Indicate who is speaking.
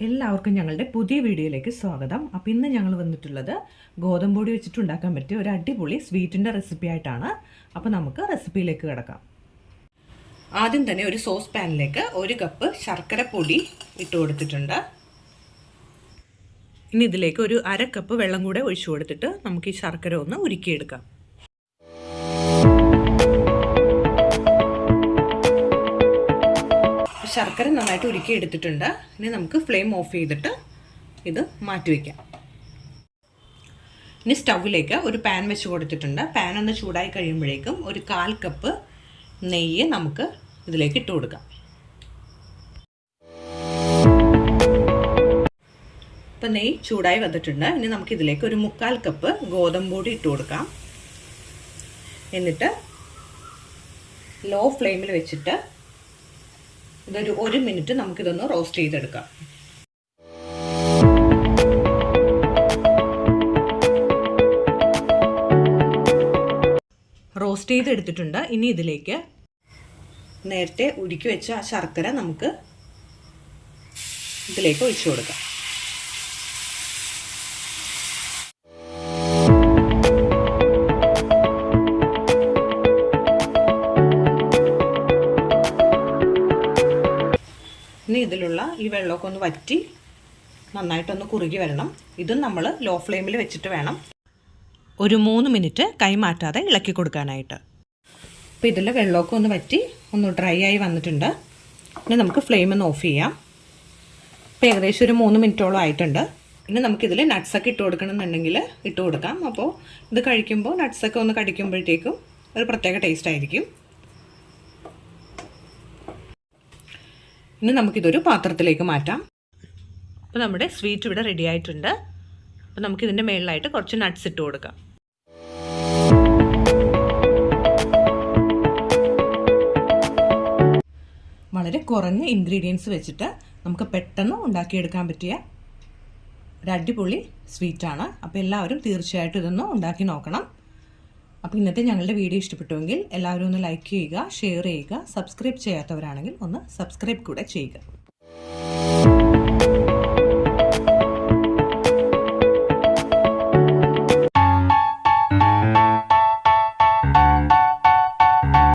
Speaker 1: എല്ലാവർക്കും ഞങ്ങളുടെ പുതിയ വീഡിയോയിലേക്ക് സ്വാഗതം. അപ്പോൾ ഇന്ന് ഞങ്ങൾ വന്നിട്ടുള്ളത് ഗോതമ്പ് പൊടി വെച്ചിട്ട് ഉണ്ടാക്കാൻ പറ്റിയ ഒരു അടിപൊളി സ്വീറ്റിന്റെ റെസിപ്പി ആയിട്ടാണ്. അപ്പോൾ നമുക്ക് റെസിപ്പിയിലേക്ക് കിടക്കാം. ആദ്യം തന്നെ ഒരു സോസ് പാനിലേക്ക് ഒരു കപ്പ് ശർക്കര പൊടി ഇട്ട് കൊടുത്തിട്ടുണ്ട്. ഇനി ഇതിലേക്ക് ഒരു അര കപ്പ് വെള്ളം കൂടെ ഒഴിച്ചു കൊടുത്തിട്ട് നമുക്ക് ഈ ശർക്കര ഒന്ന് ഉരുക്കിയെടുക്കാം. ശർക്കര നന്നായിട്ട് ഉരുക്കി എടുത്തിട്ടുണ്ട്. ഇനി നമുക്ക് ഫ്ലെയിം ഓഫ് ചെയ്തിട്ട് ഇത് മാറ്റി വയ്ക്കാം ഇനി സ്റ്റൗവിലേക്ക് ഒരു പാൻ വെച്ച് കൊടുത്തിട്ടുണ്ട്. പാൻ ഒന്ന് ചൂടായി കഴിയുമ്പോഴേക്കും ഒരു കാൽ കപ്പ് നെയ്യ് നമുക്ക് ഇതിലേക്ക് ഇട്ട് കൊടുക്കാം. ഇപ്പം നെയ്യ് ചൂടായി വന്നിട്ടുണ്ട്. ഇനി നമുക്ക് ഇതിലേക്ക് ഒരു മുക്കാൽ കപ്പ് ഗോതമ്പ് പൊടി ഇട്ട് കൊടുക്കാം. എന്നിട്ട് ലോ ഫ്ലെയിമിൽ വെച്ചിട്ട് ഇതൊരു ഒരു മിനിറ്റ് നമുക്കിതൊന്ന് റോസ്റ്റ് ചെയ്തെടുക്കാം. റോസ്റ്റ് ചെയ്തെടുത്തിട്ടുണ്ട്. ഇനി ഇതിലേക്ക് നേരത്തെ ഉരുക്കി വെച്ച ആ ശർക്കര നമുക്ക് ഇതിലേക്ക് ഒഴിച്ചു കൊടുക്കാം. ഇതിലുള്ള ഈ വെള്ളമൊക്കെ ഒന്ന് വറ്റി നന്നായിട്ടൊന്ന് കുറുകി വരണം. ഇതും നമ്മൾ ലോ ഫ്ലെയിമിൽ വെച്ചിട്ട് വേണം. ഒരു മൂന്ന് മിനിറ്റ് കൈമാറ്റാതെ ഇളക്കി കൊടുക്കാനായിട്ട്. അപ്പോൾ ഇതിൽ വെള്ളമൊക്കെ ഒന്ന് വറ്റി ഒന്ന് ഡ്രൈ ആയി വന്നിട്ടുണ്ട്. ഇനി നമുക്ക് ഫ്ലെയിം ഒന്ന് ഓഫ് ചെയ്യാം. ഇപ്പോൾ ഏകദേശം ഒരു മൂന്ന് മിനിറ്റോളം ആയിട്ടുണ്ട്. ഇനി നമുക്കിതിൽ നട്ട്സൊക്കെ ഇട്ട് കൊടുക്കണമെന്നുണ്ടെങ്കിൽ ഇട്ട് കൊടുക്കാം. അപ്പോൾ ഇത് കഴിക്കുമ്പോൾ നട്ട്സൊക്കെ ഒന്ന് കടിക്കുമ്പോഴത്തേക്കും ഒരു പ്രത്യേക ടേസ്റ്റ് ആയിരിക്കും. ഇനി നമുക്കിതൊരു പാത്രത്തിലേക്ക് മാറ്റാം. അപ്പോൾ നമ്മുടെ സ്വീറ്റ് ഇവിടെ റെഡി ആയിട്ടുണ്ട്. അപ്പോൾ നമുക്കിതിന്റെ മേളിലായിട്ട് കുറച്ച് നട്ട്സ് ഇട്ട് കൊടുക്കാം. വളരെ കുറഞ്ഞ ഇൻഗ്രീഡിയൻസ് വെച്ചിട്ട് നമുക്ക് പെട്ടെന്ന് ഉണ്ടാക്കിയെടുക്കാൻ പറ്റിയ ഒരു അടിപൊളി സ്വീറ്റാണ്. അപ്പോൾ എല്ലാവരും തീർച്ചയായിട്ടും ഇതൊന്ന് ഉണ്ടാക്കി നോക്കണം. അപ്പോൾ ഇന്നത്തെ ഞങ്ങളുടെ വീഡിയോ ഇഷ്ടപ്പെട്ടുവെങ്കിൽ എല്ലാവരും ഒന്ന് ലൈക്ക് ചെയ്യുക ഷെയർ ചെയ്യുക സബ്സ്ക്രൈബ് ചെയ്യാത്തവരാണെങ്കിൽ ഒന്ന് സബ്സ്ക്രൈബ് കൂടെ ചെയ്യുക.